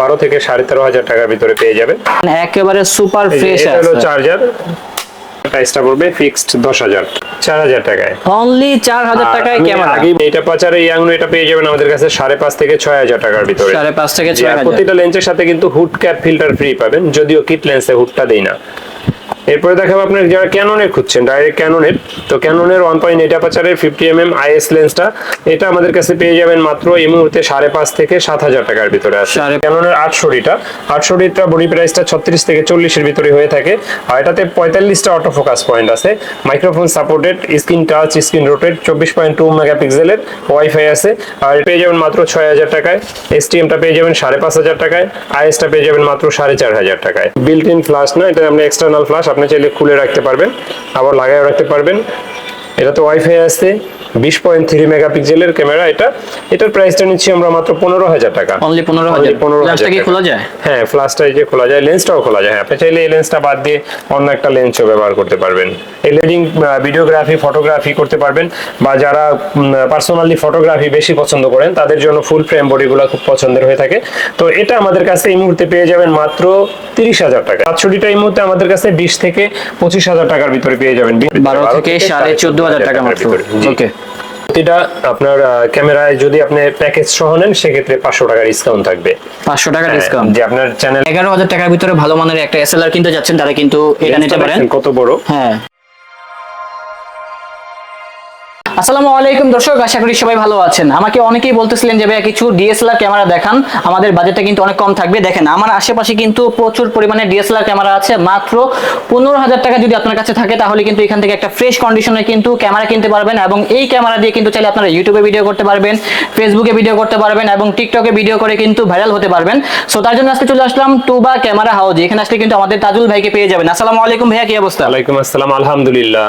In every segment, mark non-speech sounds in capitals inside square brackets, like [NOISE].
বারো থেকে সাড়ে তেরো হাজার টাকার ভিতরে পেয়ে যাবেন। মানে একেবারে সুপার ফ্রেশ এটা হলো চার্জার প্রাইসটা পড়বে ফিক্সড দশ হাজার চার হাজার টাকায়। অনলি চার হাজার আর টাকায় আমি ক্যামেরা আগে এটা পাচারে এটা পেয়ে যাবেন আমাদের কাছে সাড়ে পাঁচ থেকে ছয় হাজার টাকার ভিতরে। সাড়ে পাঁচ থেকে জি, ছয় আর হাজার। প্রতিটা লেন্সের সাথে কিন্তু হুড ক্যাপ ফিল্টার ফ্রি পাবেন যদিও কিট লেন্সে হুডটা দেই না। এরপরে দেখাবো আপনার যারা ক্যাননের খুঁজছেন ডাইরেক্ট ক্যাননের তো ক্যাননের ওয়ান পয়েন্ট এইট অ্যাপাচারের ফিফটি এম এম আইএস লেন্সটা এটা আমাদের কাছে পেয়ে যাবেন মাত্র এই মুহূর্তে সাড়ে পাঁচ থেকে সাত হাজার টাকার ভিতরে আছে। ক্যাননের আটশোটিটা আটশোটিটা বডি প্রাইসটা ছত্রিশ থেকে চল্লিশের ভিতরে হয়ে থাকে। আর এটাতে পঁয়তাল্লিশটা অটো ফোকাস পয়েন্ট আছে। Microphone supported screen touch screen rotated চব্বিশ পয়েন্ট টু মেগাপিক্সেলের ওয়াইফাই আছে। আর পেয়ে যাবেন মাত্র ছয় হাজার টাকায়। এসটিএমটা পেয়ে যাবেন সাড়ে পাঁচ হাজার টাকায়। আইএসটা পেয়ে যাবেন মাত্র সাড়ে চার হাজার টাকায়। বিল্ট ইন ফ্লাশ না এটা আপনি এক্সটার্নাল ফ্লাশ আপনি চাইলে খুলে রাখতে পারবেন আবার লাগাইও রাখতে পারবেন। এটা তো ওয়াইফাই আছে বিশ পয়েন্ট থ্রি মেগাপিক্সেলের ক্যামেরা এটা। এটার প্রাইসটা নিচ্ছি আমরা মাত্র পনেরো হাজার টাকা। অনলি পনেরো হাজার। Only 15,000 গ্লাসটা কি খোলা যায়? হ্যাঁ ফ্লাশটা এই যে খোলা যায় লেন্সটাও খোলা যায়। হ্যাঁ আপনি চাইলে এই লেন্সটা বাদ দিয়ে অন্য একটা লেন্সও ব্যবহার করতে পারবেন। এডিটিং ভিডিওগ্রাফি ফটোগ্রাফি করতে পারবেন বা যারা পার্সোনালি ফটোগ্রাফি বেশি পছন্দ করেন তাদের জন্য ফুল ফ্রেম বডিগুলো খুব পছন্দের হয়ে থাকে। তো এটা আমাদের কাছে এই মুহূর্তে পেয়ে যাবেন মাত্র তিরিশ হাজার টাকা। সাতষট্টিটা এই মুহূর্তে আমাদের কাছে বিশ থেকে পঁচিশ হাজার টাকার ভিতরে পেয়ে যাবেন। বারো থেকে সাড়ে চোদ্দ হাজার টাকা মাত্র। ওকে। প্রতিটা আপনার ক্যামেরায় যদি আপনি প্যাকেজ সহ নেন সেক্ষেত্রে পাঁচশো টাকা ডিসকাউন্ট থাকবে। পাঁচশো টাকা হ্যাঁ, ডিসকাউন্ট যে আপনার চ্যানেল এগারো হাজার টাকার ভিতরে ভালো মানের একটা এস এল আর কিনতে যাচ্ছেন তারা কিন্তু এটা নিতে পারেন। কত বড়? হ্যাঁ। আসসালামু আলাইকুম দর্শক আশা করি সবাই ভালো আছেন। আমাকে অনেকেই বলতেছিলেন যে ভাইয়া কিছু ডিএসএলআর ক্যামেরা দেখান। আমাদের বাজেটটা কিন্তু অনেক কম থাকবে। দেখেন আমার আশেপাশে কিন্তু প্রচুর পরিমাণে ডিএসএলআর ক্যামেরা আছে। মাত্র পনেরো হাজার টাকা যদি আপনার কাছে থাকে তাহলে কিন্তু এখান থেকে একটা ফ্রেশ কন্ডিশনে কিন্তু ক্যামেরা কিনতে পারবেন এবং এই ক্যামেরা দিয়ে কিন্তু চাইলে আপনারা ইউটিউবে ভিডিও করতে পারবেন ফেসবুকে ভিডিও করতে পারবেন এবং টিকটকে ভিডিও করে কিন্তু ভাইরাল হতে পারবেন। সো তার জন্য আজকে চলে আসলাম টুবা ক্যামেরা হাউস এখানে আসলে কিন্তু আমাদের তাজুল ভাইকে পেয়ে যাবেন। আসসালামু আলাইকুম ভাইয়া কি অবস্থা? ওয়ালাইকুম আসসালাম আলহামদুলিল্লাহ।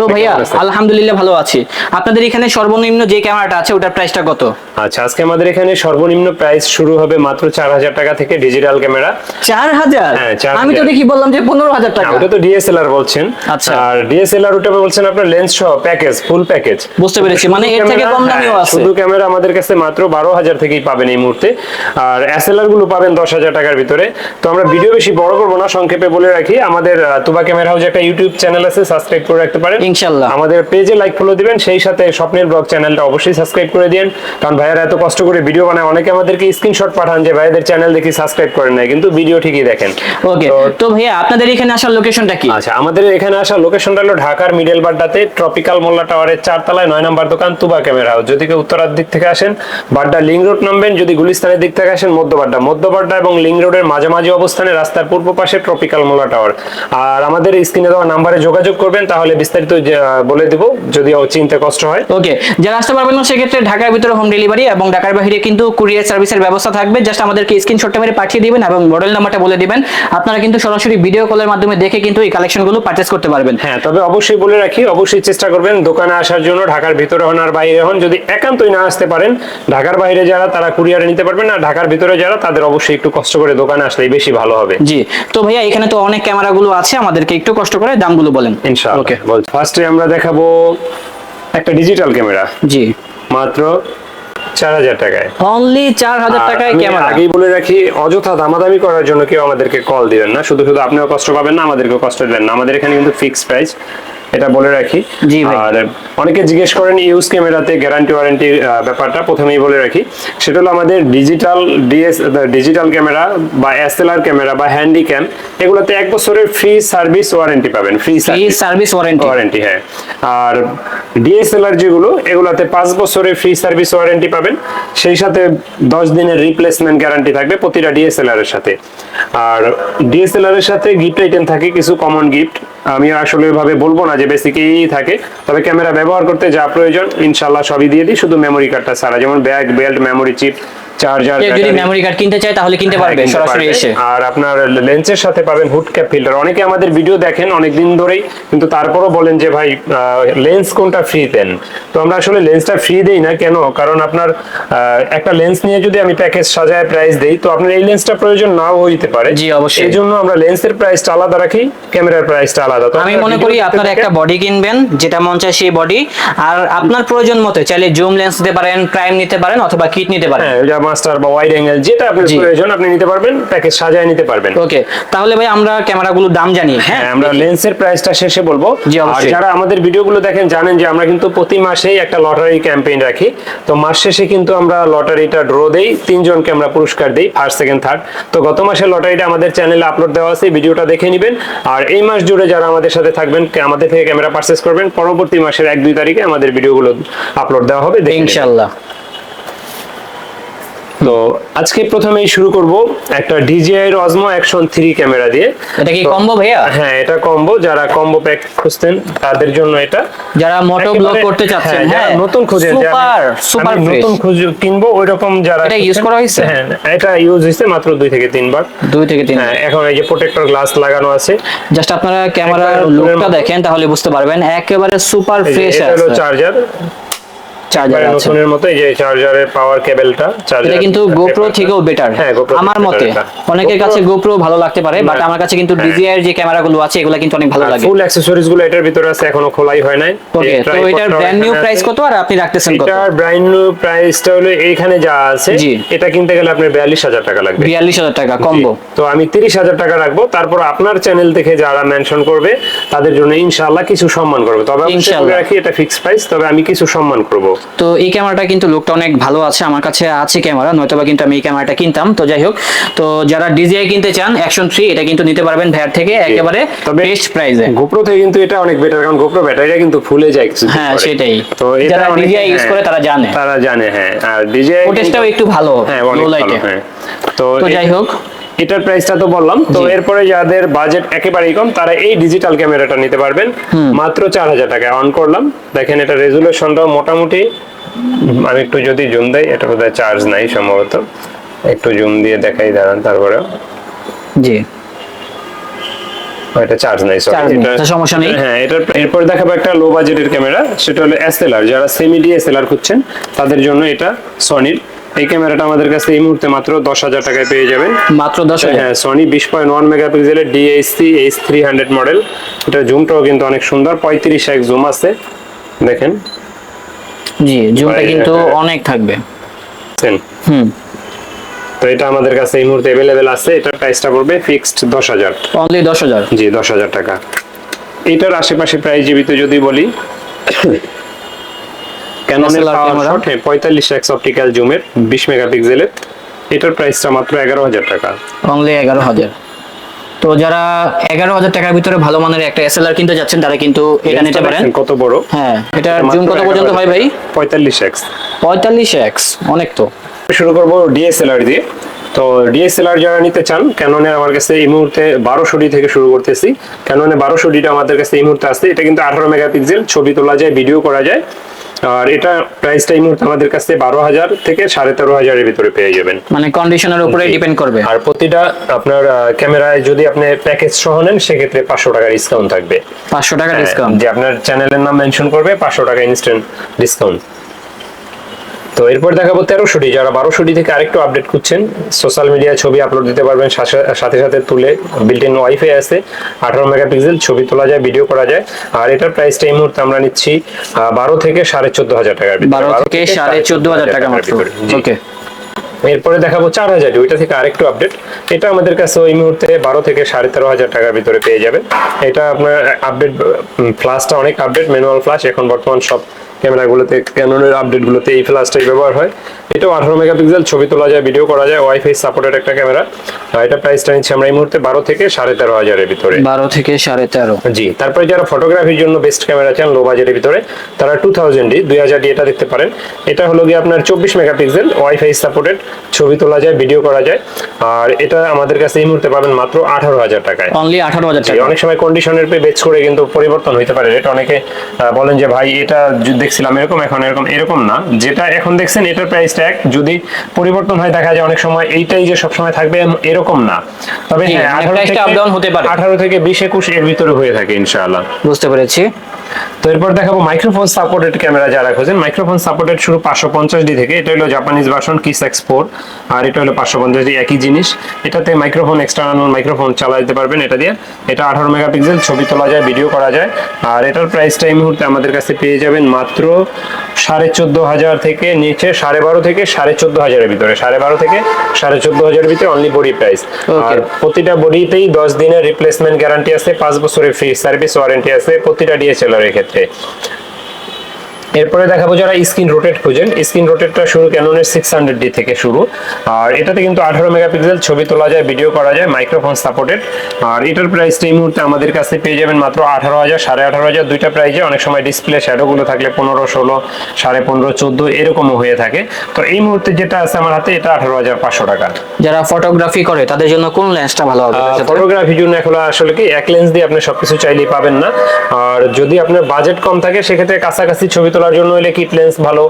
তো ভাইয়া আলহামদুলিল্লাহ ভালো আছি। আপনাদের এখানে সর্বনিম্ন যে ক্যামেরাটা আছে ওটার প্রাইসটা কত? আচ্ছা আজকে আমাদের এখানে সর্বনিম্ন প্রাইস শুরু হবে মাত্র চার হাজার টাকা থেকে ডিজিটাল ক্যামেরা চার হাজার? হ্যাঁ, আমি তো দেখি বললাম যে পনেরো হাজার টাকা। ওটা তো ডিএসএলআর বলছেন। আচ্ছা। আর ডিএসএলআর ওটা বলছেন আপনার লেন্স সহ প্যাকেজ ফুল প্যাকেজ বুঝতে পেরেছি। মানে এর থেকে কম দামিও আছে। শুধু ক্যামেরা আমাদের কাছে মাত্র বারো হাজার থেকেই পাবেন এই মুহূর্তে। আর এসএলআরগুলো পাবেন দশ হাজার টাকার ভিতরে। তো আমরা ভিডিও বেশি বড় করব না সংক্ষেপে বলে রাখি। আমাদের তুবা ক্যামেরা হাউস একটা ইউটিউব চ্যানেল আছে সাবস্ক্রাইব করে রাখতে পারেন। ইনশাল্লাহ। আমাদের পেজে লাইক ফলো দিবেন সেই সাথে স্বপ্নের ব্লগ চ্যানেলটা অবশ্যই সাবস্ক্রাইব করে দিন কারণ ভাইয়ারা এত কষ্ট করে ভিডিও বানায় অনেকে আমাদেরকে স্ক্রিনশট পাঠান যে ভাইয়াদের চ্যানেল দেখি সাবস্ক্রাইব করেন নাই কিন্তু ভিডিও ঠিকই দেখেন। ওকে তো ভাইয়া আপনাদের এখানে আসার লোকেশনটা কি? আচ্ছা আমাদের এখানে আসা লোকেশনটা হলো ঢাকার মিডল বাড্ডাতে ট্রপিক্যাল মোল্লা টাওয়ারের চারতলায় নয় নম্বর দোকান তুবা ক্যামেরা হাউস যদি কেউ উত্তরার দিক থেকে আসেন বাড্ডা লিং রোড নামবেন। যদি গুলিস্তানের দিক থেকে আসেন মধ্য বাড্ডা। মধ্য বাড্ডা এবং লিং রোডের মাঝামাঝি অবস্থানে রাস্তার পূর্ব পাশে ট্রপিক্যাল মোল্লা টাওয়ার আর আমাদের স্ক্রিনে দেওয়া নাম্বারে যোগাযোগ করবেন তাহলে বিস্তারিত বলে দিব। যদি চিনতে কষ্ট হয়। ওকে যারা আসতে পারবেন না সেক্ষেত্রে ঢাকার ভিতরে হোম ডেলিভারি এবং ঢাকার বাইরে কিন্তু কুরিয়ার সার্ভিসের ব্যবস্থা থাকবে। জাস্ট আমাদেরকে স্ক্রিনশটটা মেরে পাঠিয়ে দিবেন এবং মডেল নাম্বারটা বলে দিবেন। আপনারা কিন্তু সরাসরি ভিডিও কলের মাধ্যমে দেখে কিন্তু এই কালেকশনগুলো পারচেস করতে পারবেন। হ্যাঁ তবে অবশ্যই বলে রাখি অবশ্যই চেষ্টা করবেন দোকানে আসার জন্য। ঢাকার ভিতরে হন আর বাইরে হন যদি একান্তই না আসতে পারেন ঢাকার বাইরে যারা তারা কুরিয়ারে নিতে পারবেন আর ঢাকার ভিতরে যারা তাদের অবশ্যই একটু কষ্ট করে দোকানে আসলেই বেশি ভালো হবে। জি তো ভাইয়া এখানে তো অনেক ক্যামেরাগুলো আছে আমাদেরকে একটু কষ্ট করে দামগুলো বলেন। ইনশাআল্লাহ। ওকে ফার্স্টে আমরা দেখাবো একটা ডিজিটাল ক্যামেরা জি। মাত্র চার হাজার টাকায়। অনলি চার হাজার টাকায় ক্যামেরা আগেই বলে রাখি অযথা দামাদামি করার জন্য কেউ আমাদেরকে কল দিবেন না। শুধু শুধু আপনিও কষ্ট পাবেন না আমাদেরকেও কষ্ট দেন না। আমাদের এখানে কিন্তু ফিক্সড প্রাইস এটা বলে রাখি। আর অনেকে জিজ্ঞেস করেন ইউজ ক্যামেরাতে গ্যারান্টি ওয়ারেন্টি ব্যাপারটা প্রথমেই বলে রাখি। সেটা হলো আমাদের ডিজিটাল ডিএস ডিজিটাল ক্যামেরা বা এসএলআর ক্যামেরা বা হ্যান্ডি ক্যাম এগুলোতে এক বছরের ফ্রি সার্ভিস ওয়ারেন্টি পাবেন free free service warranty warranty হ্যাঁ। আর ডিএসএলআর যেগুলো এগুলাতে পাঁচ বছরের ফ্রি সার্ভিস ওয়ারেন্টি পাবেন। সেই সাথে দশ দিনের রিপ্লেসমেন্ট গ্যারান্টি থাকবে প্রতিটা ডিএসএলআর এর সাথে। আর ডিএসএলআর এর সাথে গিফট আইটেম থাকে কিছু কমন গিফট আমি আসলে ভাবে বলব না যে বেসিকই থাকে। তবে ক্যামেরা ব্যবহার করতে যা প্রয়োজন ইনশাল্লাহ সবই দিয়ে দিই, শুধু মেমোরি কার্ডটা ছাড়া। যেমন bag belt memory chip charger কেউ যদি মেমোরি কার্ড কিনতে চায় তাহলে কিনতে পারবে হ্যাঁ, সরাসরি এসে। আর আপনার লেন্সের সাথে পাবেন হুড ক্যাপ ফিল্টার অনেকে আমাদের ভিডিও দেখেন অনেক দিন ধরেই কিন্তু তারপরও বলেন যে ভাই লেন্স কোনটা ফ্রি দেন? তো আমরা আসলে লেন্সটা ফ্রি দেই না কেন? কারণ আপনার একটা লেন্স নিয়ে যদি আমি প্যাকেজ সাজায় প্রাইস দেই তো আপনার এই লেন্সটা প্রয়োজন নাও হইতে পারে। জি, অবশ্যই। এই জন্য আমরা লেন্সের প্রাইসটা আলাদা রাখি ক্যামেরার প্রাইসটা আলাদা। তো আমি মনে করি আপনারা একটা বডি কিনবেন যেটা মন চায় সেই বডি আর আপনার প্রয়োজন মতো চাইলে জুম লেন্স নিতে পারেন প্রাইম নিতে পারেন অথবা কিট নিতে পারেন। হ্যাঁ মাস্টার বা ওয়াইড অ্যাঙ্গেল যেটা আপনার প্রয়োজন আপনি নিতে পারবেন প্যাকেজ সাজায় নিতে পারবেন। ওকে তাহলে ভাই আমরা ক্যামেরাগুলোর দাম জানি হ্যাঁ আমরা লেন্সের প্রাইসটা শেষে বলব। আর যারা আমাদের ভিডিওগুলো দেখেন জানেন যে আমরা কিন্তু প্রতি মাসেই একটা লটারি ক্যাম্পেইন রাখি। তো মাস শেষে কিন্তু আমরা লটারিটা ড্র দেই তিনজনকে আমরা পুরস্কার দিই ফার্স্ট সেকেন্ড থার্ড তো গত মাসের লটারিটা আমাদের চ্যানেলে আপলোড দেওয়া আছে ভিডিওটা দেখে নেবেন। আর এই মাস জুড়ে যারা আমাদের সাথে থাকবেন আমাদের থেকে ক্যামেরা পারচেস করবেন পরবর্তী মাসের এক দুই তারিখে আমাদের ভিডিওগুলো আপলোড দেওয়া হবে। ইনশাল্লাহ তো আজকে প্রথমেই শুরু করব একটা DJI Osmo Action 3 ক্যামেরা দিয়ে। এটা কি কম্বো ভাইয়া? হ্যাঁ এটা কম্বো যারা কম্বো প্যাক খুঁজতেন তাদের জন্য এটা। যারা মোটো ব্লগ করতে চাচ্ছেন হ্যাঁ। নতুন খুঁজে সুপার সুপার নতুন খুঁজ কিনবো ওই রকম যারা এটা খুঁজছেন- করা হয়েছে? হ্যাঁ এটা ইউজ হয়েছে মাত্র দুই থেকে তিনবার দুই থেকে তিন হ্যাঁ এখন এই যে প্রোটেক্টর গ্লাস লাগানো আছে। জাস্ট আপনারা ক্যামেরার লুকটা দেখেন তাহলে বুঝতে পারবেন। একেবারে সুপার ফ্রেশ এটা হলো চার্জার চার্জার আছে। নতুনের মতো এই যে চার্জারের পাওয়ার কেবলটা চার্জার এটা কিন্তু গোপ্রো থেকেও বেটার হ্যাঁ, আমার মতে। অনেকের কাছে GoPro- গোপ্রো ভালো লাগতে পারে বাট আমার কাছে কিন্তু হ্যাঁ। ডিজিআই এর যে ক্যামেরাগুলো আছে এগুলো কিন্তু অনেক ভালো লাগে। ফুল অ্যাকসেসরিজগুলো এটার ভিতরে আছে এখনও খোলাই হয় নাই। ওকে তো এটার ব্র্যান্ড নিউ প্রাইস কত আর আপনি রাখতেছেন কত? এটার ব্র্যান্ড নিউ প্রাইসটা হলো এইখানে যা আছে। এটা কিনতে গেলে আপনার বিয়াল্লিশ হাজার টাকা লাগবে। বিয়াল্লিশ হাজার টাকা কম্বো তো আমি তিরিশ হাজার টাকা রাখব তারপর আপনার চ্যানেল থেকে যারা মেনশন করবে তাদের জন্য ইনশাআল্লাহ কিছু সম্মান করবে। তবে। বলে রাখি এটা ফিক্স প্রাইস তবে আমি কিছু সম্মান করব। তো এই ক্যামেরাটা কিন্তু লুকটা অনেক ভালো আছে আমার কাছে আছে ক্যামেরা নয়তোবা কিন্তু আমি এই ক্যামেরাটা কিনতাম তো যাই হোক। তো যারা ডিজিআই কিনতে চান অ্যাকশন থ্রি এটা কিন্তু নিতে পারবেন ভাইয়ার থেকে একেবারে বেস্ট প্রাইসে গোপ্রো থেকে কিন্তু এটা অনেক বেটার কারণ গোপ্রো ব্যাটারিটা কিন্তু ফুলে যায় কিছু হ্যাঁ সেটাই। তো যারা ডিজিআই ইউজ করে তারা জানে। তারা জানে হ্যাঁ। আর ডিজিআই ফুটেজটাও একটু ভালো হ্যাঁ লো লাইটে হ্যাঁ। তো যাই হোক এটার প্রাইসটা তো বললাম তো এরপরে যাদের বাজেট একেবারেই কম তারা এই ডিজিটাল ক্যামেরাটা নিতে পারবেন। মাত্র চার হাজার টাকা অন করলাম। দেখেন এটা রেজুলেশনটাও মোটামুটি আমি একটু যদি জুম দেই এটা বোধহয় চার্জ নাই সম্ভবত। একটু জুম দিয়ে দেখাই দাঁড়ান তারপরে জি। এটা চার্জ নাই এটা- সমস্যা নেই। হ্যাঁ এটার এরপর দেখাবো একটা লো বাজেটের ক্যামেরা সেটা হলো এসএলআর যারা সেমি ডিএসএলআর খুঁজছেন তাদের জন্য এটা সনির এই ক্যামেরাটা আমাদের কাছে এই মুহূর্তে মাত্র দশ হাজার টাকায় পেয়ে যাবেন। মাত্র দশ হাজার। হ্যাঁ সনি বিশ পয়েন্ট ওয়ান মেগাপিক্সেলের DSC H three hundred model এটা জুমটাও কিন্তু অনেক সুন্দর পঁয়ত্রিশ এক জুম আছে। দেখেন। জি জুমটা কিন্তু হ্যাঁ। অনেক থাকবে। হুম। তো এটা আমাদের কাছে এই মুহূর্তে অ্যাভেলেবেল আছে। এটার প্রাইসটা পড়বে ফিক্সড দশ হাজার। অনলি দশ হাজার। জি দশ হাজার টাকা। এটার আশেপাশে প্রাইস জীবিত যদি বলি ক্যাননের পাওয়ার পঁয়তাল্লিশ এক্স অপটিক্যাল জুমের বিশ মেগাপিক্সেলের এটার প্রাইসটা মাত্র এগারো হাজার টাকা। অনলি এগারো হাজার। তো যারা এগারো হাজার টাকার ভিতরে ভালো মানের একটা এসএলআর কিনতে যাচ্ছেন তারা কিন্তু এটা নিতে পারেন। কত বড়? হ্যাঁ এটা এটা জুম কত পর্যন্ত হয় ভাই? পঁয়তাল্লিশ এক্স পঁয়তাল্লিশ এক্স অনেক তো। শুরু করব ডিএসএলআর দিয়ে। তো ডিএসএলআর যারা নিতে চান ক্যাননের আমার কাছে এই মুহূর্তে বারোশো ডি থেকে শুরু করতেছি। ক্যাননে বারোশো ডিটা আমাদের কাছে এই মুহূর্তে আছে। এটা কিন্তু আঠারো মেগাপিক্সেল ছবি তোলা যায় ভিডিও করা যায়। আর এটা প্রাইসটা এই মুহূর্তে আমাদের কাছে বারো হাজার থেকে সাড়ে তেরো হাজারের ভিতরে পেয়ে যাবেন। মানে কন্ডিশনের উপরে ডিপেন্ড করবে। আর প্রতিটা আপনার ক্যামেরায় যদি আপনি প্যাকেজ সহ নেন সেক্ষেত্রে পাঁচশো টাকা ডিসকাউন্ট থাকবে। পাঁচশো টাকা হ্যাঁ, ডিসকাউন্ট যে আপনার চ্যানেলের নাম মেনশন করবে পাঁচশো টাকা ইনস্ট্যান্ট ডিসকাউন্ট তো এরপর দেখাবো তেরোশোটি। যারা বারোশোটি থেকে আরেকটু আপডেট করছেন সোশ্যাল মিডিয়ায় ছবি আপলোড দিতে পারবেন সাথে- সাথে তুলে বিল্ট ইন ওয়াইফাই আছে আঠারো মেগাপিক্সেল ছবি তোলা যায় ভিডিও করা যায়। আর এটার প্রাইসটা এই মুহূর্তে আমরা নিচ্ছি বারো থেকে সাড়ে চোদ্দ হাজার টাকার বারো থেকে সাড়ে চোদ্দ হাজার টাকা। ওকে এরপরে দেখাবো চার হাজার ওইটা থেকে আরেকটু আপডেট এটা আমাদের কাছে ওই মুহূর্তে বারো থেকে সাড়ে তেরো হাজার টাকার ভিতরে পেয়ে যাবে। এটা আপনার আপডেট ফ্লাশটা অনেক আপডেট ম্যানুয়াল ফ্লাশ এখন বর্তমান সব ক্যামেরাগুলোতে ক্যাননের আপডেটগুলোতে এই ফ্লাশটাই ব্যবহার হয়। এটাও আঠারো মেগাপিক্সেল ছবি তোলা যায় ভিডিও করা যায় ওয়াইফাই সাপোর্টেড একটা ক্যামেরা। এটা প্রাইসটা নিচ্ছি আমরা এই মুহূর্তে বারো থেকে সাড়ে তেরো হাজারের ভিতরে। বারো থেকে সাড়ে তেরো। জি তারপরে যারা ফটোগ্রাফির জন্য বেস্ট ক্যামেরা চান লো বাজেটের ভিতরে তারা টু থাউজেন্ড ডি দুই হাজার ডি এটা দেখতে পারেন। এটা হলো গিয়ে আপনার চব্বিশ মেগাপিক্সেল ওয়াইফাই সাপোর্টেড ছবি তোলা যায় ভিডিও করা যায়। আর এটা আমাদের কাছে এই মুহূর্তে পাবেন মাত্র আঠারো হাজার টাকায়। অনলি আঠারো হাজার টাকা। অনেক সময় কন্ডিশনের পে বেচ করে কিন্তু পরিবর্তন হইতে পারে। এটা অনেকে বলেন যে ভাই এটা দেখছিলাম এরকম এখন এরকম এরকম না। যেটা এখন দেখছেন এটার প্রাইসটা এক যদি পরিবর্তন হয় দেখা যায় অনেক সময় এইটাই যে সবসময় থাকবে এরকম না। তবে হ্যাঁ মানে আঠারো থেকে up down হতে পারে। আঠারো থেকে বিশ একুশ এর ভিতরে হয়ে থাকে ইনশাআল্লাহ। বুঝতে পেরেছি। তো এরপর দেখাবো মাইক্রোফোন সাপোর্টেড ক্যামেরা যারা খোঁজেন মাইক্রোফোন সাপোর্টেড শুরু পাঁচশো পঞ্চাশ ডি থেকে। এটা হলো Japanese version Kiss X four আর এটা হলো পাঁচশো পঞ্চাশ ডি একই জিনিস। এটাতে মাইক্রোফোন এক্সটার্নাল মাইক্রোফোন চালা দিতে পারবেন এটা দিয়ে। এটা আঠারো মেগাপিক্সেল ছবি তোলা যায় ভিডিও করা যায়। আর এটার প্রাইসটা এই মুহূর্তে আমাদের কাছে পেয়ে যাবেন মাত্র সাড়ে চোদ্দ হাজার থেকে নিচে সাড়ে বারো থেকে সাড়ে চোদ্দ হাজারের ভিতরে। সাড়ে বারো থেকে সাড়ে চোদ্দ হাজারের ভিতরে অনলি বডি প্রাইস আর প্রতিটা বডিতেই দশ দিনের রিপ্লেসমেন্ট গ্যারান্টি আছে পাঁচ বছরের ফ্রি সার্ভিস ওয়ারেন্টি আছে প্রতিটা ডিএসএলআর এর ক্ষেত্রে এরপরে দেখাবো যারা স্ক্রিন রোটেট খুঁজেন। স্ক্রিন রোটেটটা শুরু ক্যাননের সিক্স হান্ড্রেড ডি থেকে শুরু। আর এটাতে কিন্তু আঠারো মেগাপিক্সেল ছবি তোলা যায় ভিডিও করা যায় মাইক্রোফোন সাপোর্টেড আর এটার প্রাইসটা এই মুহূর্তে আমাদের কাছে পেয়ে যাবেন মাত্র আঠারো হাজার সাড়ে আঠারো হাজার দুইটা প্রাইজে অনেক সময় ডিসপ্লে শ্যাডোগুলো থাকলে পনেরো ষোলো সাড়ে পনেরো চোদ্দ এরকমও হয়ে থাকে। তো এই মুহূর্তে যেটা আছে আমার হাতে এটা আঠারো হাজার পাঁচশো টাকা যারা ফটোগ্রাফি করে তাদের জন্য কোন লেন্সটা ভালো হবে? ফটোগ্রাফির জন্য এখন আসলে কি এক লেন্স দিয়ে আপনি সবকিছু চাইলেই পাবেন না। আর যদি আপনার বাজেট কম থাকে সেক্ষেত্রে কাছাকাছি ছবি তোলার জন্য হলে কিট লেন্স ভালো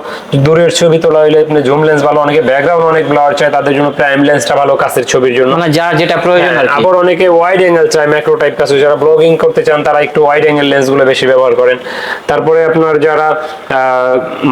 দূরের ছবি তোলা হলে আপনি জুম লেন্স ভালো অনেকে ব্যাকগ্রাউন্ড অনেক ব্লার চায় তাদের জন্য প্রাইম লেন্সটা ভালো কাছের ছবির জন্য। মানে যার যেটা প্রয়োজন আর হ্যাঁ, আবার অনেকে ওয়াইড অ্যাঙ্গেল চায় ম্যাক্রো টাইপ কাছে যারা ব্লগিং করতে চান তারা একটু ওয়াইড অ্যাঙ্গেল লেন্সগুলো বেশি ব্যবহার করেন। তারপরে আপনার যারা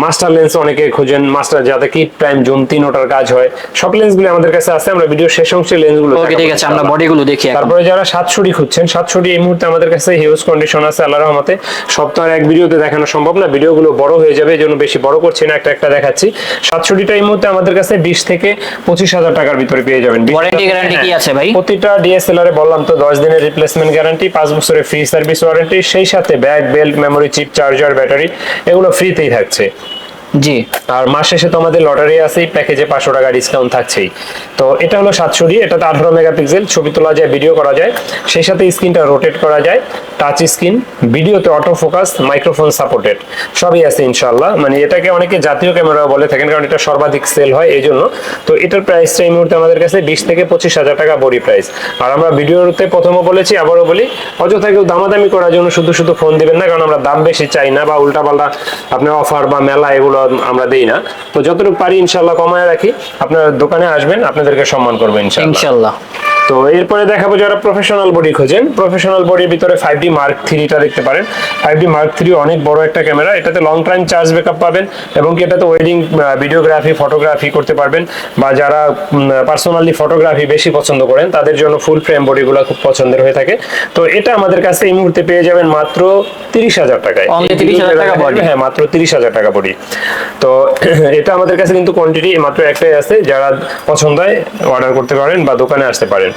মাস্টার লেন্স অনেকে খোঁজেন মাস্টার যাতে কিট প্রাইম জুম তিন ওটার কাজ হয় সব লেন্সগুলো আমাদের কাছে আছে আমরা ভিডিও শেষ অংশে লেন্সগুলো ওকে ঠিক আছে আমরা বডিগুলো দেখি তারপরে যারা সাতশোটি খুঁজছেন সাতশোটি এই মুহূর্তে আমাদের কাছে হিউজ কন্ডিশন আছে আল্লাহ রহমতে। সপ্তাহের এক ভিডিওতে দেখানো সম্ভব না ভিডিওগুলো বড় হয়ে যাবে এই জন্য বেশি বড় করছি না। একটা একটা দেখাচ্ছি। সাতষট্টিটা এই মুহূর্তে আমাদের কাছে বিশ থেকে পঁচিশ হাজার টাকার ভিতরে পেয়ে যাবেন। 20 Warranty guarantee কি হ্যাঁ, আছে ভাই? প্রতিটা ডিএসএলআর এ বললাম তো দশ দিনের রিপ্লেসমেন্ট গ্যারান্টি পাঁচ বছরের ফ্রি সার্ভিস ওয়ারেন্টি সেই সাথে bag belt memory chip charger battery এগুলো ফ্রিতেই থাকছে। জি। আর মাস শেষে তো আমাদের লটারি আছেই প্যাকেজে পাঁচশো টাকা ডিসকাউন্ট থাকছেই। তো এটা হলো সাতশো ডি এটাতে আঠারো মেগাপিক্সেল ছবি তোলা যায় ভিডিও করা যায়। সেই সাথে স্ক্রিনটা রোটেট করা যায় টাচ স্ক্রিন ভিডিওতে অটো ফোকাস মাইক্রোফোন সাপোর্টেড সবই আছে ইনশাল্লাহ মানে এটাকে অনেকে জাতীয় ক্যামেরা বলে থাকেন, কারণ এটা সর্বাধিক সেল হয়, এই জন্য। তো এটার প্রাইসটা এই মুহূর্তে আমাদের কাছে বিশ থেকে পঁচিশ হাজার টাকা বডি প্রাইস আর আমরা ভিডিওতে প্রথমে বলেছি, আবারও বলি, অযথা কেউ দামাদামি করার জন্য শুধু শুধু ফোন দিবেন না, কারণ আমরা দাম বেশি চাই না বা উল্টাপাল্টা আপনার অফার বা মেলা এগুলো আমরা দেই না। তো যতটুকু পারি ইনশাল্লাহ কমায় রাখি। আপনার দোকানে আসবেন, আপনাদেরকে সম্মান করব ইনশাল্লাহ তো এরপরে দেখাবো যারা প্রফেশনাল বডি খোঁজেন। প্রফেশনাল বডির ভিতরে ফাইভ ডি মার্ক থ্রিটা দেখতে পারেন। ফাইভ ডি মার্ক থ্রি অনেক বড় একটা ক্যামেরা এটাতে লং টাইম চার্জ ব্যাকআপ পাবেন এবং কি এটাতে ওয়েডিং ভিডিওগ্রাফি ফটোগ্রাফি করতে পারবেন বা যারা পার্সোনালি ফটোগ্রাফি বেশি পছন্দ করেন তাদের জন্য ফুল ফ্রেম বডিগুলো খুব পছন্দের হয়ে থাকে। তো এটা আমাদের কাছে এই মুহূর্তে পেয়ে যাবেন মাত্র তিরিশ হাজার টাকায়। Only এই 30,000 টাকা ভিডিওতে body? হ্যাঁ মাত্র তিরিশ হাজার টাকা বডি তো [CLEARS THROAT] এটা আমাদের কাছে কিন্তু কোয়ান্টিটি মাত্র একটাই আছে যারা পছন্দ হয় অর্ডার করতে পারেন বা দোকানে আসতে পারেন।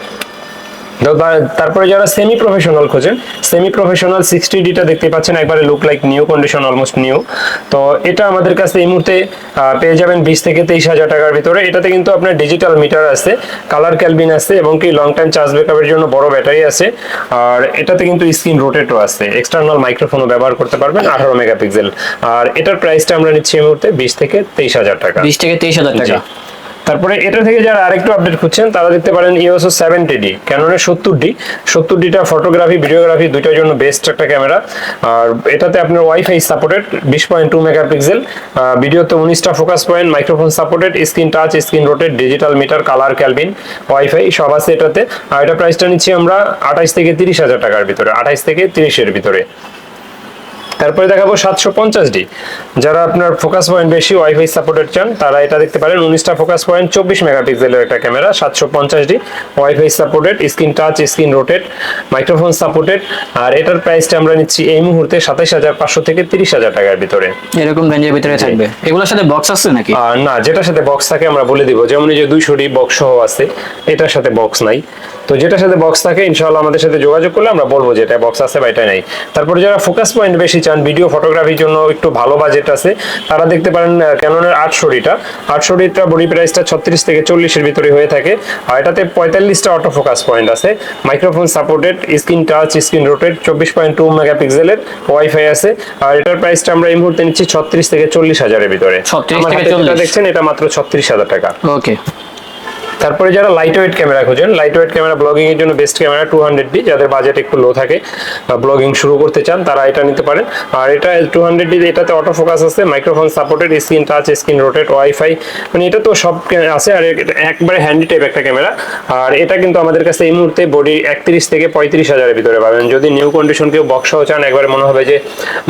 তারপরে যারা সেমি প্রফেশনাল খোঁজেন সেমি প্রফেশনাল সিক্সটি ডিটা দেখতে পাচ্ছেন একবারে look like new condition almost new তো এটা আমাদের কাছে এই মুহূর্তে পেয়ে যাবেন বিশ থেকে তেইশ হাজার টাকার ভিতরে। এটাতে কিন্তু আপনার ডিজিটাল মিটার আছে কালার ক্যালবিন আছে এবং কি লং টাইম চার্জ ব্যাকআপের জন্য বড় ব্যাটারি আছে। আর এটাতে কিন্তু স্ক্রিন রোটেটও আছে। এক্সটার্নাল মাইক্রোফোনও ব্যবহার করতে পারবেন আঠারো মেগাপিক্সেল। আর এটার প্রাইসটা আমরা নিচ্ছি এই মুহূর্তে বিশ থেকে তেইশ হাজার টাকা। বিশ থেকে তেইশ হাজার টাকা। তারপরে এটা থেকে যারা আরেকটু আপডেট খুঁজছেন, তারা দেখতে পারেন ইওসো সেভেন্টি ডি ক্যাননের সত্তর ডি সত্তর ডিটা ফটোগ্রাফি ভিডিওগ্রাফি দুইটার জন্য বেস্ট একটা ক্যামেরা আর এটাতে আপনার ওয়াইফাই সাপোর্টেড বিশ পয়েন্ট টু মেগাপিক্সেল ভিডিওতে উনিশটা focus point microphone supported screen touch screen rotate digital meter colour kelvin wifi সব আছে এটাতে। আর এটা প্রাইসটা নিচ্ছি আমরা আঠাইশ থেকে তিরিশ হাজার টাকার ভিতরে আঠাইশ থেকে তিরিশের ভিতরে। তারপরে দেখাবো সাতশো পঞ্চাশ ডি। যারা আপনার ফোকাস পয়েন্ট বেশি ওয়াইফাই সাপোর্টেড চান তারা এটা দেখতে পারেন। উনিশটা ফোকাস পয়েন্ট চব্বিশ মেগাপিক্সেলের একটা ক্যামেরা সাতশো পঞ্চাশ D. Wifi supported screen touch screen rotate microphone supported আর এটার প্রাইসটা আমরা নিচ্ছি এই মুহূর্তে সাতাইশ হাজার পাঁচশো থেকে তিরিশ হাজার টাকার ভিতরে। এরকম রেঞ্জের ভিতরে থাকবে। এগুলোর সাথে বক্স আছে নাকি? না যেটার সাথে বক্স থাকে আমরা বলে দিব। যেমন এই যে দুইশো ডি বক্স সহ আছে এটার সাথে বক্স নাই। তো যেটার সাথে বক্স থাকে ইনশাআল্লাহ আমাদের সাথে যোগাযোগ করলে আমরা বলব যে এটা বক্স আছে বা এটা নাই। তারপরে যারা ফোকাস পয়েন্ট বেশি চান ভিডিও ফটোগ্রাফির জন্য একটু ভালো বাজেট আছে। তারা দেখতে পারেন ক্যাননের আটশো ডিটা আটশো ডিটা বডি প্রাইসটা ছত্রিশ থেকে চল্লিশের ভিতরে হয়ে থাকে। আর এটাতে পঁয়তাল্লিশটা অটো ফোকাস পয়েন্ট আছে। Microphone supported screen touch screen rotate চব্বিশ পয়েন্ট টু মেগাপিক্সেলের ওয়াইফাই আছে। আর এটার প্রাইসটা আমরা এই মুহূর্তে নিচ্ছি ছত্রিশ থেকে চল্লিশ হাজারের ভিতরে। 36 আমার থেকে হাতে যেটা 40 দেখছেন এটা মাত্র ছত্রিশ হাজার টাকা। ওকে তারপরে যারা লাইট ওয়েট ক্যামেরা খোঁজেন লাইট ওয়েট ক্যামেরা ব্লগিং এর জন্য best camera two hundred D যাদের বাজেট একটু লো থাকে ব্লগিং শুরু করতে চান, তারা এটা নিতে পারেন। আর এটা টু হান্ড্রেড ডি এটাতে অটো ফোকাস আছে microphone supported screen touch screen rotate wifi মানে এটা তো সব আছে, আর একবারে হ্যান্ডি টাইপ একটা ক্যামেরা আর এটা কিন্তু আমাদের কাছে এই মুহূর্তে বডি একত্রিশ থেকে পঁয়ত্রিশ হাজারের ভিতরে পাবেন। যদি নিউ কন্ডিশন কেউ বক্সও চান, একবারে মনে হবে যে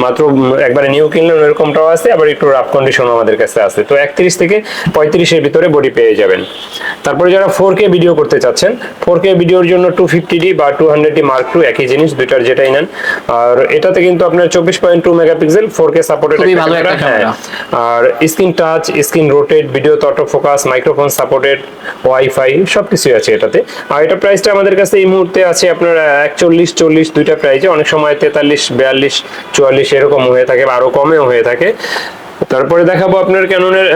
মাত্র একবারে নিউ কিনলেন এরকমটাও আছে, আবার একটু রাফ কন্ডিশন আমাদের কাছে আছে। তো একত্রিশ থেকে পঁয়ত্রিশের ভিতরে বডি পেয়ে যাবেন। তারপরে যারা ফোর কে ভিডিও করতে চাচ্ছেন ফোর কে ভিডিওর জন্য টু ফিফটি ডি বা টু হান্ড্রেড মার্ক টু একই জিনিস দুইটার যেটাই নেন। আর এটাতে কিন্তু আপনার চব্বিশ point two megapixel four K supported আর screen touch screen rotate video auto focus microphone supported wifi সব কিছুই আছে এটাতে। আর এটা প্রাইসটা আমাদের কাছে এই মুহূর্তে আছে আপনার একচল্লিশ চল্লিশ দুইটা প্রাইজে অনেক সময় তেতাল্লিশ বিয়াল্লিশ চুয়াল্লিশ এরকম হয়ে থাকে বা আরও কমেও হয়ে থাকে। তারপরে দেখাবো আপনার ক্যাননের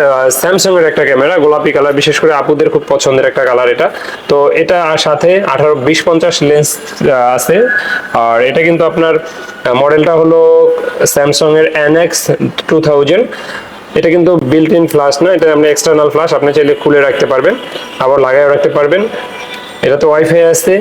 স্যামসাং এর একটা ক্যামেরা, গোলাপি কালার, বিশেষ করে আপুদের খুব পছন্দের একটা কালার এটা। তো এটা সাথে আঠারো বিশ পঞ্চাশ লেন্স আছে। আর এটা কিন্তু আপনার মডেলটা হলো স্যামসাং এর এনএক্স টু থাউজেন্ড এটা কিন্তু বিল্ট ইন ফ্লাশ না, এটা আপনি এক্সটার্নাল ফ্লাশ আপনি চাইলে খুলে রাখতে পারবেন, আবার লাগায়ও রাখতে পারবেন। এটা তো ওয়াইফাই আছে।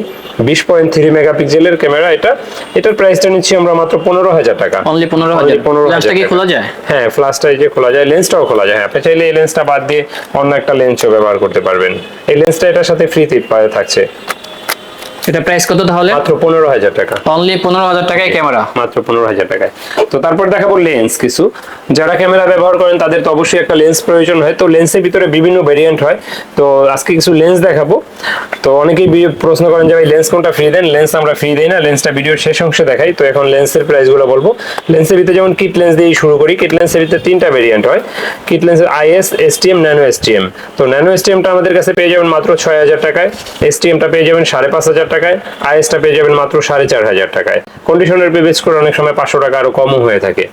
বিশ পয়েন্ট থ্রি মেগাপিক্সেলের ক্যামেরা এটা। এটার প্রাইসটা নিচ্ছি আমরা মাত্র পনেরো হাজার টাকা। অনলি পনেরো হাজার। পনেরো হাজার টাকা। খোলা যায়? হ্যাঁ ফ্লাসটা এই যে খোলা যায় লেন্সটাও খোলা যায়। হ্যাঁ আপনি চাইলে এই লেন্সটা বাদ দিয়ে অন্য একটা লেন্সও ব্যবহার করতে পারবেন। এই লেন্সটা এটার সাথে ফ্রিতে পায়ে থাকছে। এটা প্রাইস কত তাহলে? মাত্র পনেরো হাজার টাকা। অনলি পনেরো হাজার টাকায় ক্যামেরা মাত্র পনেরো হাজার টাকায়। তো তারপর দেখাবো লেন্স কিছু। যারা ক্যামেরা ব্যবহার করেন তাদের তো অবশ্যই একটা লেন্স প্রয়োজন হয়। তো লেন্সের ভিতরে বিভিন্ন ভেরিয়েন্ট হয়। তো আজকে কিছু লেন্স দেখাবো। তো অনেকেই প্রশ্ন করেন যে ভাই লেন্স কোনটা ফ্রি দেন? লেন্স আমরা ফ্রি দেই না। লেন্সটা ভিডিওর শেষ অংশে দেখাই। তো এখন লেন্সের প্রাইসগুলো বলব। লেন্সের ভিতরে যেমন কিট লেন্স দিয়ে শুরু করি। কিট লেন্সের ভিতরে তিনটা ভেরিয়েন্ট হয়। কিট লেন্সের আইএস এসটিএম ন্যানো এসটিএম তো ন্যানো এসটিএমটা আমাদের কাছে পেয়ে যাবেন মাত্র ছয় হাজার টাকায়। এসটিএমটা পেয়ে যাবেন সাড়ে পাঁচ হাজার টাকায় আইএসটা পেয়ে যাবেন মাত্র সাড়ে চার হাজার টাকায়। কন্ডিশনের বেস করে অনেক সময় পাঁচশো টাকা আরও কমও হয়ে থাকে।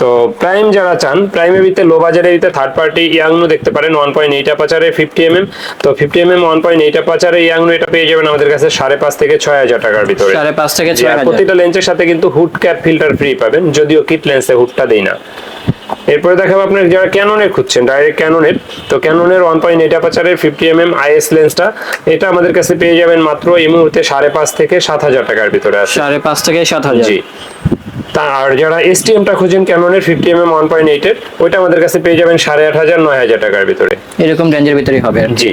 তো প্রাইম যারা চান প্রাইমের ভিতরে লো বাজারের ভিতরে থার্ড পার্টি ইয়াংনু দেখতে পারেন ওয়ান পয়েন্ট এইট আপাচারে ফিফটি এম এম তো fifty M M one point eight আপাচারে ইয়াংনু এটা পেয়ে যাবেন আমাদের কাছে সাড়ে পাঁচ থেকে ছয় হাজার টাকার ভিতরে। সাড়ে পাঁচ থেকে প্রতিটা লেন্সের সাথে কিন্তু হুড ক্যাপ ফিল্টার ফ্রি পাবেন যদিও কিট লেন্সে হুডটা দেই না। এরপরে দেখাবো আপনার যারা ক্যাননের খুঁজছেন ডাইরেক্ট ক্যাননের তো ক্যাননের ওয়ান পয়েন্ট এইট অ্যাপাচারের ফিফটি এম এম আইএস লেন্সটা এটা আমাদের কাছে পেয়ে যাবেন মাত্র এই মুহূর্তে সাড়ে পাঁচ থেকে সাত হাজার টাকার ভিতরে আছে। সাড়ে পাঁচ থেকে সাত হাজার। জি। তা আর যারা এসটিএমটা খুঁজেন ক্যাননের fifty M M one point এইটের ওইটা আমাদের কাছে পেয়ে যাবেন সাড়ে আট হাজার নয় হাজার টাকার ভিতরে। এরকম রেঞ্জের ভিতরেই হবে। জি।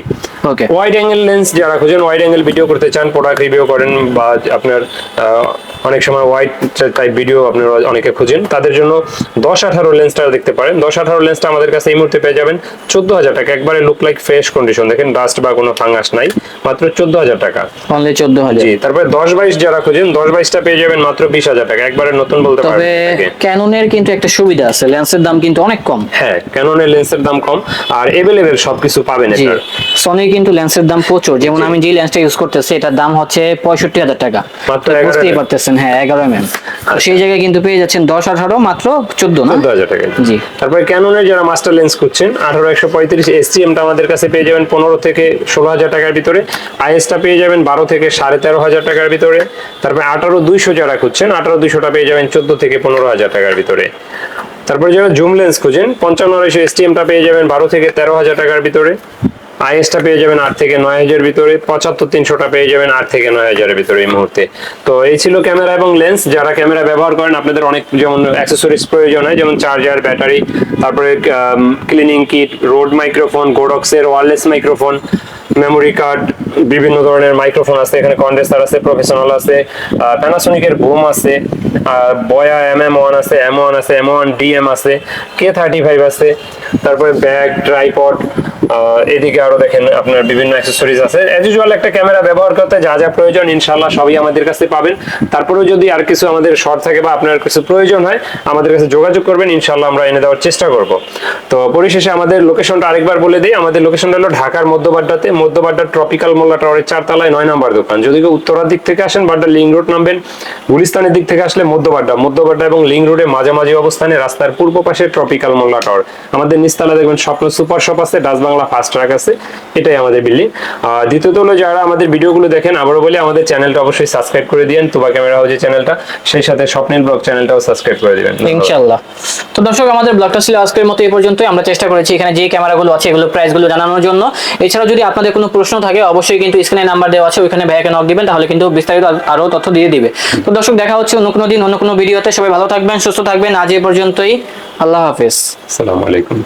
ওকে ওয়াইড অ্যাঙ্গেল লেন্স যারা খুঁজেন ওয়াইড অ্যাঙ্গেল ভিডিও করতে চান প্রোডাক্ট রিভিউ করেন বা আপনার অনেক সময় ওয়াইড টাইপ ভিডিও আপনারা অনেকে খুঁজেন। তাদের জন্য দশ আঠারো লেন্সটা দেখতে পারেন। দশ আঠারো লেন্সটা আমাদের কাছে এই মুহূর্তে পেয়ে যাবেন চোদ্দ হাজার টাকা। একবারে লুক লাইক ফ্রেশ কন্ডিশন দেখেন ডাস্ট বা কোনো ফাঙ্গাস নাই মাত্র চোদ্দ হাজার টাকা। অনলি চোদ্দ হাজার। জি তারপরে দশ বাইশ যারা খুঁজেন দশ বাইশটা পেয়ে যাবেন মাত্র বিশ হাজার টাকা। একবারে নতুন বলতে তবে পারবেন ক্যাননের কিন্তু একটা সুবিধা আছে। লেন্সের দাম কিন্তু অনেক কম। হ্যাঁ ক্যাননের লেন্সের দাম কম। আর এভেলেবেল সবকিছু পাবেন এটার। সনির কিন্তু লেন্সের দাম প্রচুর। যেমন আমি যে লেন্সটা ইউজ করতেছি এটার দাম হচ্ছে পঁয়ষট্টি হাজার টাকা। মাত্র তো 11,000 বুঝতেই পারতেছেন। হ্যাঁ এগারো এম সেই জায়গায় কিন্তু পেয়ে যাচ্ছেন দশ আঠারো মাত্র চোদ্দ না? চোদ্দ হাজার টাকা। জি। তারপরে ক্যাননের যারা মাস্টার লেন্স খুঁজছেন আঠারো একশো পঁয়ত্রিশ এসটিএমটা আমাদের কাছে পেয়ে যাবেন পনেরো থেকে ষোলো হাজার টাকার ভিতরে। আইএসটা পেয়ে যাবেন বারো থেকে সাড়ে তেরো হাজার টাকার ভিতরে। তারপরে আঠারো দুইশো যারা খুঁজছেন আঠারো দুইশোটা পেয়ে যাবেন চোদ্দ থেকে পনেরো হাজার টাকার ভিতরে। তারপরে যারা জুম লেন্স খুঁজেন পঞ্চান্ন আড়াইশো এসটিএমটা পেয়ে যাবেন বারো থেকে তেরো হাজার টাকার ভিতরে। আইএসটা পেয়ে যাবেন আট থেকে নয় হাজার ভিতরে, পঁচাত্তর তিনশোটা পেয়ে যাবেন আট থেকে নয় হাজারের ভিতরে এই মুহূর্তে। তো এই ছিল ক্যামেরা এবং লেন্স যারা ক্যামেরা ব্যবহার করেন, আপনাদের অনেক যেমন অ্যাক্সেসরিজ প্রয়োজন হয়, যেমন চার্জার ব্যাটারি তারপরে ক্লিনিং কিট রোড মাইক্রোফোন গোডক্সের ওয়ারলেস মাইক্রোফোন মেমোরি কার্ড বিভিন্ন ধরনের মাইক্রোফোন আছে, এখানে কন্ডেন্সার আছে প্রফেশনাল আছে প্যানাসোনিকের বুম আছে বয়া এম এম ওয়ান আছে এম ওয়ান আছে এম ওয়ান ডিএম আছে কে থার্টি ফাইভ আছে, তারপরে ব্যাগ ট্রাইপড এদিকে আরও দেখেন আপনার বিভিন্ন অ্যাক্সেসরিজ আছে। অ্যাজ ইউজুয়াল একটা ক্যামেরা ব্যবহার করতে যা যা প্রয়োজন ইনশাল্লাহ সবই আমাদের কাছে পাবেন। তারপরেও যদি আর কিছু আমাদের শর্ট থাকে বা আপনার কিছু প্রয়োজন হয়, আমাদের কাছে যোগাযোগ করবেন ইনশাল্লাহ আমরা এনে দেওয়ার চেষ্টা করব। তো পরিশেষে আমাদের লোকেশনটা আরেকবার বলে দিই, আমাদের লোকেশনটা হলো ঢাকার মধ্যবাড্ডাতে। মধ্যবাড্ডার ট্রপিক্যাল মোল্লা টাওয়ারের চারতলায় নয় নম্বর দোকান। যদি কেউ উত্তরার দিক থেকে আসেন, বাড্ডা লিং রোড নামবেন। গুলিস্তানের দিক থেকে আসলে মধ্যবাড্ডা। মধ্যবাড্ডা এবং লিং রোডে মাঝামাঝি অবস্থানে রাস্তার পূর্ব পাশে ট্রপিক্যাল মোল্লা টাওয়ার আমাদের নিচতলা দেখবেন স্বপ্ন সুপার শপ আছে, ডাচ বাংলা ফাস্ট ট্রাক আছে এটাই আমাদের বিল্ডিং। দ্বিতীয়ত হলো যারা আমাদের ভিডিওগুলো দেখেন আবারও বলে আমাদের চ্যানেলটা অবশ্যই সাবস্ক্রাইব করে দিন তুবা ক্যামেরা হাউজের চ্যানেলটা সেই সাথে স্বপ্নিল ব্লগ চ্যানেলটাও সাবস্ক্রাইব করে দিবেন। ইনশাল্লাহ তো দর্শক আমাদের ব্লগটা ছিল আজকের মতো এই পর্যন্তই। আমরা চেষ্টা করেছি এখানে যে ক্যামেরাগুলো আছে এগুলো প্রাইসগুলো জানানোর জন্য। এছাড়াও যদি আপনাদের কোনো প্রশ্ন থাকে অবশ্যই কিন্তু স্ক্রিনে নাম্বার দেওয়া আছে ওইখানে ভাইয়াকে নক দিবেন তাহলে কিন্তু বিস্তারিত আর- আরও তথ্য দিয়ে দিবে। তো দর্শক দেখা হচ্ছে অন্য কোনো দিন অন্য কোনো ভিডিওতে। সবাই ভালো থাকবেন সুস্থ থাকবেন। আজ এই পর্যন্তই। আল্লাহ হাফেজ। আসসালামু আলাইকুম।